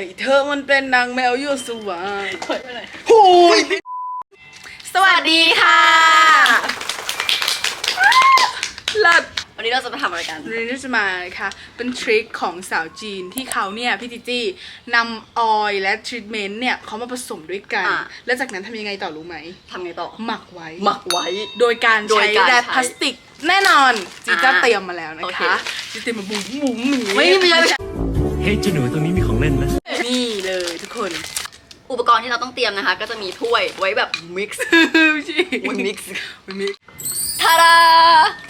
อ้เธอมันเป็นนางแมวยั่วสวาเปิดไปเลยโอ้ยสวัสดีค่ะเลิศวันนี้เราจะมาทำอะไรกันวันนี้จะมานะคะเป็นทริคของสาวจีนที่เขาเนี่ยพี่จิจี้นำออยล์และทรีทเมนต์เนี่ยเขามาผสมด้วยกันอะแล้วจากนั้นทำยังไงต่อรู้ไหมทำไงต่อหมักไว้ หมักไว้ โดยการโดยใช้การแรปใช้พลาสติกแน่นอนจีจ้าอ่าเตรียมมาแล้วนะโอเคคะจีเตรียมมาบุ๋มบุ๋มอย่างนี้ไม่ไม่ใช่ไม่ใช่เฮ้ยเจ้าหนูตรงนี้มีของ เล่นนะ นี่เลยทุกคน อุปกรณ์ที่เราต้องเตรียมนะคะ ก็จะมีถ้วยไว้แบบ mix ไม่ใช่ไว้ mix มันมีทาดา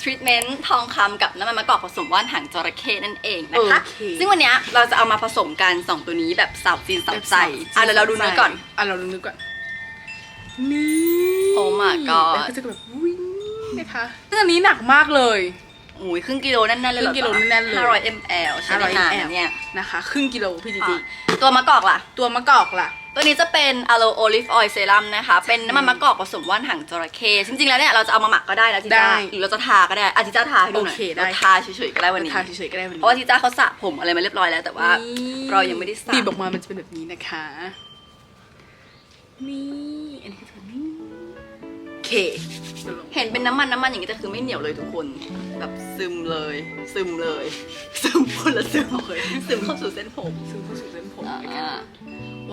ทรีทเมนต์ทองคำกับน้ำมันมะกอกผสมว่านหางจระเข้นั่นเองนะคะ โอเค ซึ่งวันเนี้ยเราจะเอามาผสมกันสองตัวนี้แบบสาวจีนสาวใจอะเดี๋ยวเราดูเนื้อก่อน อะเราดูเนื้อก่อน นี่โอ้ my god แล้วก็จะแบบวิ่งนะคะซึ่งอันนี้หนักมากเลย อุ้ยครึ่งกิโลแน่นๆเลยเหรอครึ่งกิโลแน่นๆเลยห้าร้อย ml ใช่ไหม500คะ ml เนี่ยนะคะ ครึ่งกิโลพี่จีจีอะตัวมะกอกล่ะ ตัวมะกอกล่ะ ตัวนี้จะเป็นอะโลโอลิฟออยล์เซรั่มนะคะ เป็นน้ำมันมะกอกผสมว่านหางจระเข้จริงๆแล้วเนี่ยเราจะเอามาหมักก็ได้นะจิจ้าได้หรือเราจะทาก็ได้อะจิจ้าทาให้ดูหน่อยโอเคได้ เราทาเฉยๆก็ได้วันนี้ ทาเฉยๆก็ได้วันนี้เพราะว่าจิจ้าเขาสระผมอะไรมาเรียบร้อยแล้วแต่ว่า เรายังไม่ได้สระ บีบออกมามันจะเป็นแบบนี้นะคะ นี่ อันนี้ก็จะเป็นนี่โอ เคเดี๋ยวลงเห็นเป็นน้ำมันน้ำมันอย่างนี้แต่คือไม่เหนียวเลยทุกคน แบบซึมเลย ซึมเลย ซึมคนละซึมเลยซึมเข้าสู่เส้นผมซึ่งเข้าสู่เส้นผมอ่านะคะ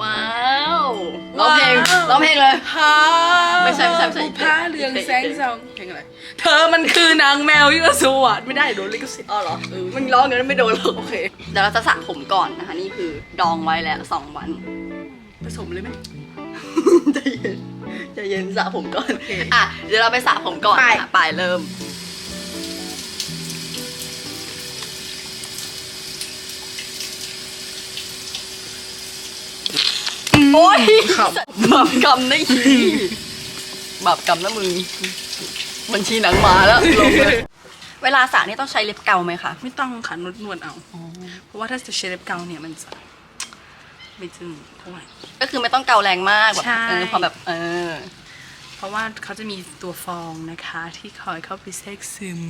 ว้าวร้องเพลงร้องเพลงเลยฮาไม่ใช่ไม่ใช่ไม่ใช่ผู้ผ้าเรืองแสงสองเพลงอะไร เธอมันคือนางแมวยั่วสวัสดไม่ได้โดนลิขสิทธิ์อ๋อเหรอเออมึงร้องอย่างนั้นไม่โดนหรอกโอเคเดี๋ยวเราจะสระผมก่อนนะคะนี่คือดองไว้แล้วสองวัน ผสมเลยไหม ใจเย็นใจเย็นสระผมก่อนโอเคอะเดี๋ยวเราไปสระผมก่อนไปนะคะไปเริ่ม โอ๊ยขบาปกรรมนะอีบาปกรรมนะมึงบัญชีหนังหมาแล้วลงเลยเวลาสระนี่ต้องใช้เล็บเกาไหมคะ ไม่ต้องค่ะนวดนวดๆเอา เพราะว่าถ้าจะเชฟเกาเนี่ยมันจะ ไม่จึงเท่าไหร่ก็คือไม่ต้องเกาแรงมากแบบใช่ เออพอแบบเออ เพราะว่าเขาจะมีตัวฟองนะคะ ที่คอยเข้าไปแทรกซึม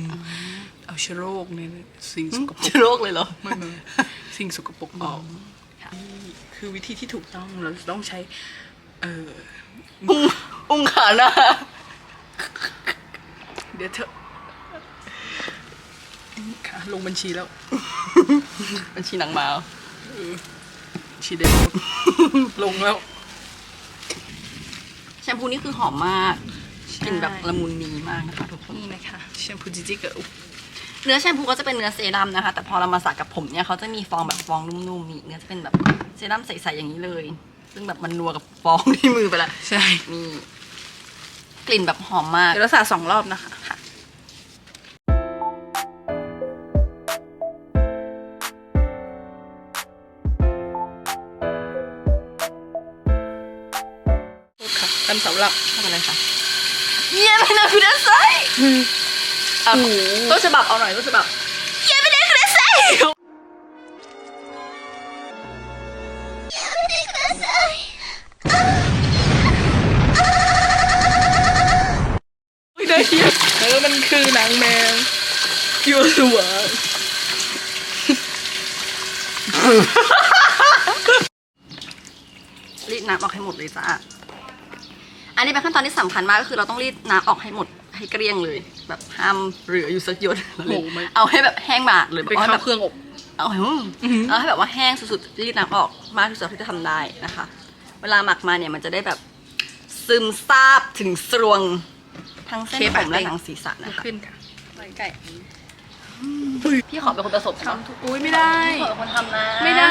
เอาเชื้อโรคเนี่ยสิ่งสกปรก เชื้อโรคเลยเหรอ ไม่ไม่สิ่งสกปรกออกนี่คือวิธีที่ถูกต้องเราจะต้องใช้ เอออุ้งอุ้งขาหน้าเดี๋ยวเถอะค่ะลงบัญชีแล้ว บัญชีหนังหมา ชีเดนลงแล้ว แชมพูนี่คือหอมมากกลิ่นแบบละมุนนีมากนะคะทุกคนนี่นะคะแชมพูจิจิเกิลเนื้อแชมพูก็จะเป็นเนื้อเซรั่มนะคะ แต่พอเรามาสระกับผมเนี่ยเขาจะมีฟองแบบฟองนุ่มๆนี่เนื้อจะเป็นแบบเซรั่มใสๆอย่างนี้เลย ซึ่งแบบมันนัวกับฟองที่มือไปละใช่นี่กลิ่นแบบหอมมากเดี๋ยวเราสระสองรอบนะคะ ค่ะกันสำหรับทำอะไรคะเยี่ยมไปเลยคุณอาไซอะต้นฉบับเอาหน่อยต้นฉบับเยี่ยมไปเลยคุณอาไซไม่ได้เทียบแล้วมันคือหนังแมวยัวสวารีดน้ำออกให้หมดเลยจ้า อันนี้เป็นขั้นตอนที่สำคัญมากก็คือเราต้องรีดน้ำออกให้หมดให้เกลี้ยงเลย แบบห้ามเหลืออยู่สักหยดเอาให้แบบแห้งมากเลยไปเอาให้เข้าแบบ เครื่องอบ เอาให้เอาให้แบบว่าแห้งสุดๆรีดน้ำออกมากที่สุดที่จะทำได้นะคะ เวลาหมักมาเนี่ยมันจะได้แบบซึมซาบถึงสรวงทั้งเส้นผมและหนังศีรษะนะคะขึ้นค่ะไไก่พี่ขอเป็นคนผสมครับทำทุกอุ้ยไม่ได้ พี่ขอเป็นคนทำนะไม่ได้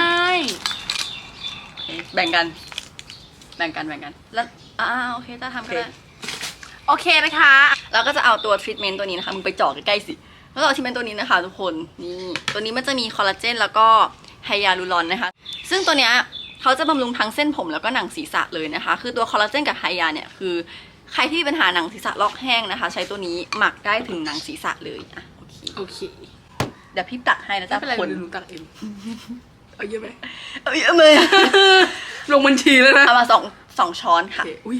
แบ่งกัน แบ่งกันแบ่งกัน แล้วอ่าโอเคจะทำก็ได้โอเคนะคะ เราก็จะเอาตัวทรีทเมนต์ตัวนี้นะคะ มึงไปเจ่อใกล้ๆสิ แล้วเราทรีทเมนต์ตัวนี้นะคะ ทุกคน นี่ ตัวนี้มันจะมีคอลลาเจนแล้วก็ไฮยาลูรอนนะคะ ซึ่งตัวเนี้ยเขาจะบำรุงทั้งเส้นผมแล้วก็หนังศีรษะเลยนะคะ คือตัวคอลลาเจนกับไฮยาเนี่ยคือ ใครที่มีปัญหาหนังศีรษะลอกแห้งนะคะ ใช้ตัวนี้หมักได้ถึงหนังศีรษะเลยอะโอเค โอเค เดี๋ยวพี่ตักให้นะไม่จ๊ะเป็นไรคนเดี๋ยวหนูตักเอง เอาเยอะไหมเอาเยอะเลย ลงบัญชีแล้วนะเอามาสองสองช้อนโอค่ะ เคอุ้ย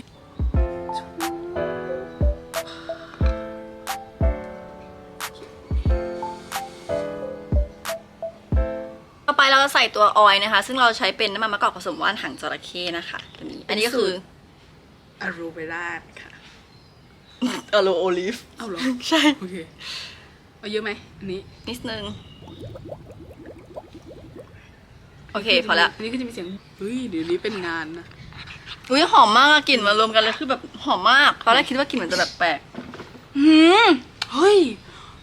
ต่อไปเราจะใส่ตัวออยล์นะคะ ซึ่งเราใช้เป็นน้ำมันมะกอกผสมว่านหางจระเข้นะคะตัวนี้อันนี้ก็คืออะโรเวล่าค่ะ อะโลโอลิฟ เอาเหรอ ใช่ โอเค เอาเยอะไหมอันนี้นิดนึง โอเคพอละอันนี้ก็จะมีเสียงเฮ้ยเดี๋ยวนี้เป็นงานนะอุ้ยหอมมากอะกลิ่นมารวมกันเลยคือแบบหอมมากตอนแรกคิดว่ากลิ่นมันจะแบบแปลกหืมเฮ้ย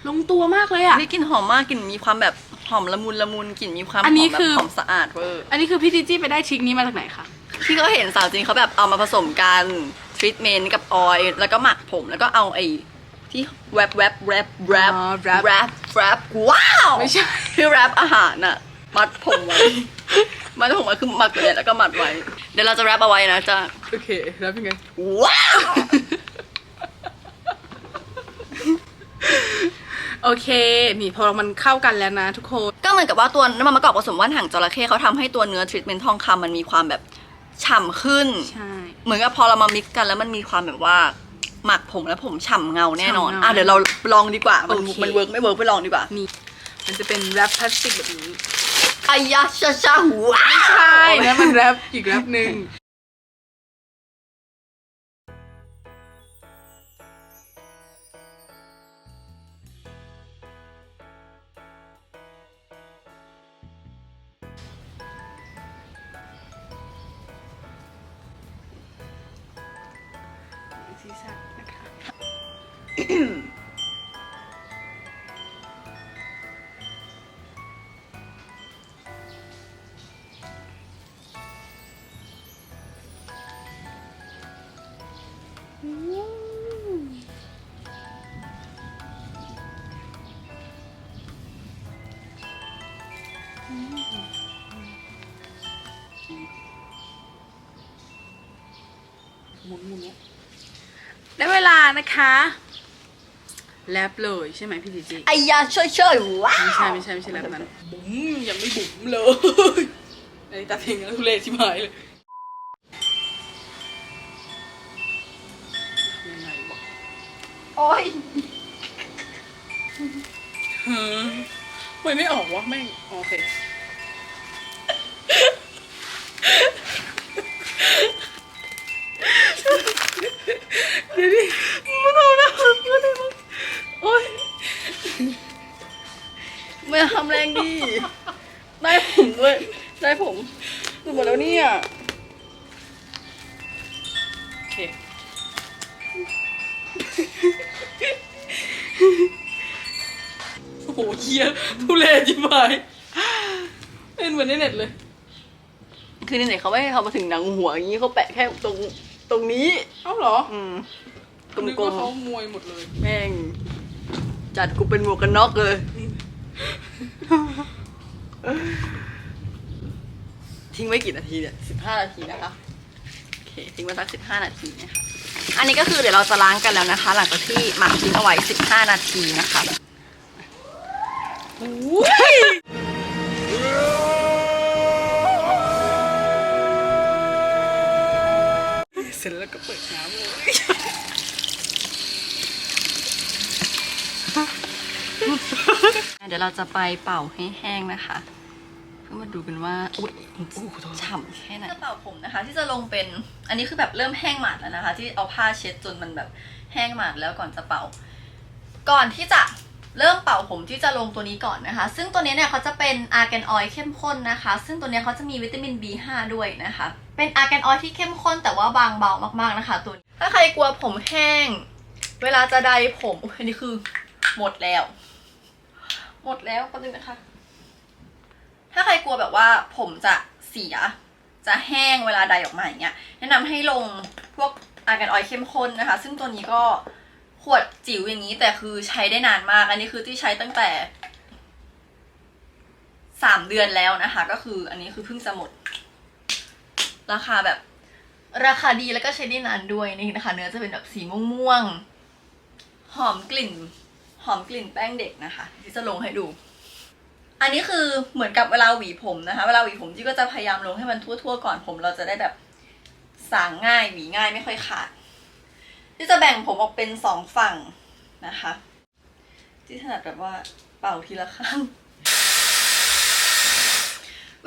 ลงตัวมากเลยอะนี่กลิ่นหอมมากกลิ่นมีความแบบหอมละมุนละมุนกลิ่นมีความหอัอนนี้มแบคืบอ หอมสะอาดเวอร์อันนี้คือพี่จีจี้ไปได้ทริคนี้มาจากไหนคะ ที่ก็เห็นสาวจริงเขาแบบเอามาผสมกันทรีทเมนต์กับออยล์แล้วก็หมักผมแล้วก็เอาไอ้ที่แรปแรปแรปแรปอ๋อ wrap แรปแรปว้าวไม่ใช่ ที่แรปอาหารน่ะมัดผมไว้ มัดผมไว้คือหมักไปเลยแล้วก็มัดไว้ เดี๋ยวเราจะแรปเอาไว้นะจ๊ะโอเคแล้วเป็นไง ว้าว โอเค นี่พอมันเข้ากันแล้วนะทุกคน ก็เหมือนกับว่าตัวน้ำมันมะกอกผสมว่านหางจระเข้เขาทำให้ตัวเนื้อทรีทเมนต์ทองคำมันมีความแบบฉ่ำขึ้น ใช่ เหมือนกับพอเรามามิกซ์กันแล้วมันมีความแบบว่าหมักผมแล้วผมฉ่ำเงาแน่นอน ฉ่ำเงาอะเดี๋ยวเราลองดีกว่า มันโอเค มันเวิร์กไม่เวิร์กไปลองดีกว่านี่มันจะเป็นแรปพลาสติกแบบนี้ อายาชาชาว้าวใช่นะมันแรปอีกแรปหนึ่งศีรษะนะคะ มุนหมุนเนี่ยได้เวลานะคะแรปเลยใช่ไหมพี่จีจีอายาชาชาว้าวไม่ใช่ไม่ใช่ไม่ใช่แรปนั้นบุ๋มยังไม่บุ๋มเลยอันนี้ตาเพลงแล้วทุเรศชิบหายเลยยังไงวะโอ้ยฮะไม่ไม่ออกวะแม่งโอเค เดี๋ยวดิมึงเอาหน้ามึงเอาหน้ามึงโอ๊ยไม่ทำแรงดีได้ผมด้วยได้ผมดูหมดแล้วเนี่ยโอเคโอ้โหเฮียทุเรศจิ๋หายเป็นเหมือนในเน็ตเลย คือในไหนเขาไม่ให้เขามาถึงหนังหัวอย่างนี้เขาแปะแค่ตรง ตรงนี้ เอ้าเหรออืมกนึกลว่ามเขามวยหมดเลย ๆแม่ง จัดกูเป็นหมวกกันน็อกเลย ทิ้งไว้กี่นาทีเนี่ยสิบห้านาทีนะคะ โอเค ทิ้งไว้สักสิบห้านาทีนะคะ อันนี้ก็คือเดี๋ยวเราจะล้างกันแล้วนะคะ หลังจากที่หมักทิ้งเอาไว้สิบห้านาทีนะคะ เสร็จแล้วก็เปิดน้ำเลยเดี๋ยวเราจะไปเป่าให้แห้งนะคะ เพื่อมาดูกันว่าอุ้ยฉ่ำแค่ไหนจะเป่าผมนะคะ ที่จะลงเป็นอันนี้คือแบบเริ่มแห้งหมาดแล้วนะคะ ที่เอาผ้าเช็ดจนมันแบบแห้งหมาดแล้วก่อนจะเป่า ก่อนที่จะเริ่มเป่าผมที่จะลงตัวนี้ก่อนนะคะ ซึ่งตัวนี้เนี่ยเขาจะเป็นอาร์แกนออยเข้มข้นนะคะ ซึ่งตัวนี้เขาจะมีวิตามิน B5 ด้วยนะคะ เป็นอาร์แกนออยที่เข้มข้นแต่ว่าบางเบามากๆนะคะตัวนี้ถ้าใครกลัวผมแห้ง เวลาจะไดผมอันนี้คือหมดแล้ว หมดแล้วแป๊บนึงนะคะ ถ้าใครกลัวแบบว่าผมจะเสีย จะแห้งเวลาไดออกมาอย่างเงี้ยแนะนำให้ลงพวกอาร์แกนออยเข้มข้นนะคะ ซึ่งตัวนี้ก็ขวดจิ๋วอย่างนี้แต่คือใช้ได้นานมาก อันนี้คือที่ใช้ตั้งแต่สามเดือนแล้วนะคะ ก็คืออันนี้คือเพิ่งจะหมด ราคาแบบราคาดีแล้วก็ใช้ได้นานด้วยนี่นะคะ เนื้อจะเป็นแบบสีม่วงๆหอมกลิ่น หอมกลิ่นแป้งเด็กนะคะที่จะลงให้ดู อันนี้คือเหมือนกับเวลาหวีผมนะคะ เวลาหวีผมจี้ก็จะพยายามลงให้มันทั่วๆก่อนผมเราจะได้แบบสางง่ายหวีง่ายไม่ค่อยขาดที่จะแบ่งผมออกเป็นสองฝั่งนะคะ ที่ถนัดแบบว่าเป่าทีละข้าง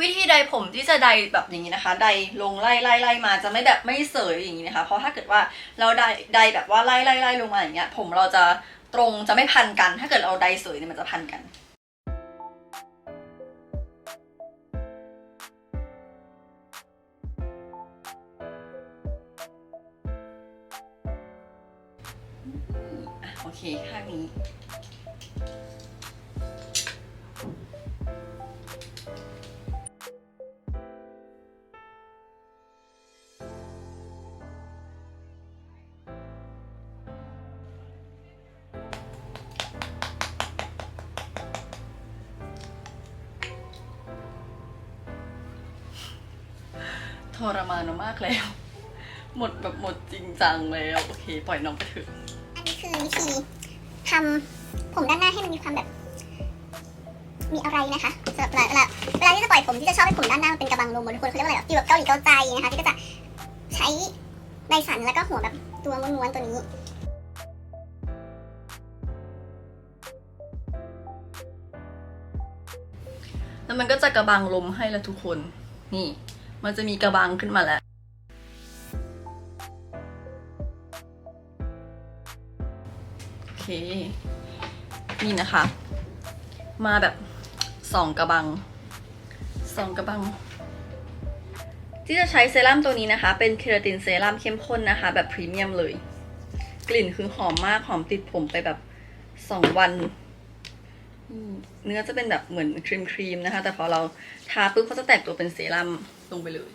วิธีใดผมที่จะใดแบบอย่างนี้นะคะ ใดลงไล่ไล่ไล่มาจะไม่แบบไม่เสยอย่างนี้นะคะ เพราะถ้าเกิดว่าเราใดใดแบบว่าไล่ไล่ไล่ลงมาอย่างเงี้ย ผมเราจะตรงจะไม่พันกัน ถ้าเกิดเราใดเสยเนี่ยมันจะพันกันอะโอเคข้างนี้ ทรมานมากแล้ว หมดแบบหมดจริงจังแล้วโอเค ปล่อยน้องไปเถอะอันนี้คือวิธีทำผมด้านหน้าให้มันมีความแบบ มีอะไรนะคะสำหรับเวลาเวลาเวลาที่จะปล่อยผมที่จะชอบให้ผมด้านหน้ามันเป็นกระบังลมบนทุกคนเขาเรียกว่าอะไรแบบฟีลแบบเกาหลีเกาใจนะคะที่ก็จะใช้ไดสันแล้วก็หัวแบบตัวม้วนๆตัวนี้แล้วมันก็จะกระบังลมให้ล้วทุกคน นี่ มันจะมีกระบังขึ้นมาแล้ว โอเค นี่นะคะ มาแบบสองกระบังสองกระบัง ที่จะใช้เซรั่มตัวนี้นะคะ เป็นเคราตินเซรั่มเข้มข้นนะคะ แบบพรีเมียมเลย กลิ่นคือหอมมากหอมติดผมไปแบบสองวันเนื้อจะเป็นแบบเหมือนครีมครีมนะคะ แต่พอเราทาปุ๊บเขาจะแตกตัวเป็นเซรั่ม ลงไปเลย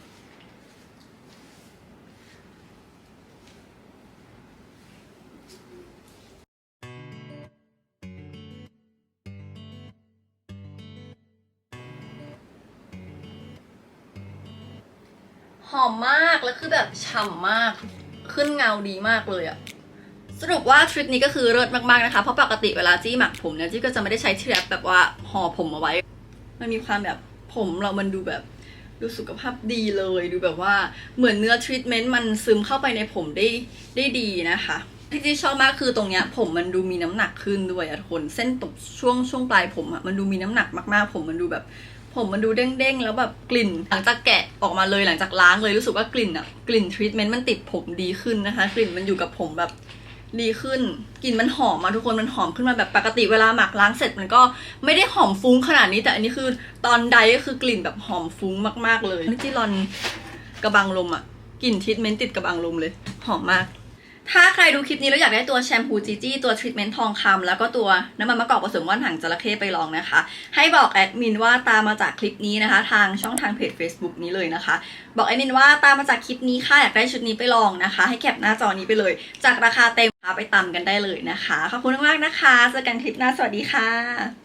หอมมากแล้วคือแบบฉ่ำมาก ขึ้นเงาดีมากเลยอะสรุปว่าทริคนี้ก็คือเลิศมากๆนะคะ เพราะปกติเวลาจี้หมักผมเนี่ยจี้ก็จะไม่ได้ใช้ที่แรปแบบว่าห่อผมเอาไว้ มันมีความแบบผมเรามันดูแบบ ดูสุขภาพดีเลยดูแบบว่าเหมือนเนื้อทรีทเมนต์มันซึมเข้าไปในผมได้ได้ดีนะคะที่จี้ชอบมากคือตรงเนี้ยผมมันดูมีน้ำหนักขึ้นด้วยอะทุกคนเส้นตรงช่วงช่วงปลายผมอะมันดูมีน้ำหนักมากๆ ผมมันดูแบบ ผมมันดูเด้งๆ แล้วแบบกลิ่น หลังจากแกะออกมาเลยหลังจากล้างเลยรู้สึกว่ากลิ่นอะกลิ่นทรีทเมนต์มันติดผมดีขึ้นนะคะ กลิ่นมันอยู่กับผมแบบ ดีขึ้นกลิ่นมันหอมมาทุกคนมันหอมขึ้นมาแบบปกติเวลาหมักล้างเสร็จมันก็ไม่ได้หอมฟุ้งขนาดนี้ แต่อันนี้คือตอนใดก็คือกลิ่นแบบหอมฟุ้งมากๆเลยนี่ที่รอนกระบังลมอะกลิ่นทรีทเมนต์ติดกระบังลมเลย หอมมาก ถ้าใครดูคลิปนี้แล้วอยากได้ตัวแชมพูจีจี้ตัวทรีทเมนต์ทองคำแล้วก็ตัวน้ำมันมะกอกผสมว่านหางจระเข้ไปลองนะคะ ให้บอกแอดมินว่าตามมาจากคลิปนี้นะคะ ทางช่องทางเพจ Facebook นี้เลยนะคะ บอกแอดมินว่าตามมาจากคลิปนี้ค่ะอยากได้ชุดนี้ไปลองนะคะ ให้แคปหน้าจอนี้ไปเลย จากราคาเต็ม ไปตามกันได้เลยนะคะ ขอบคุณมากๆนะคะ เจอกันคลิปหน้า สวัสดีค่ะ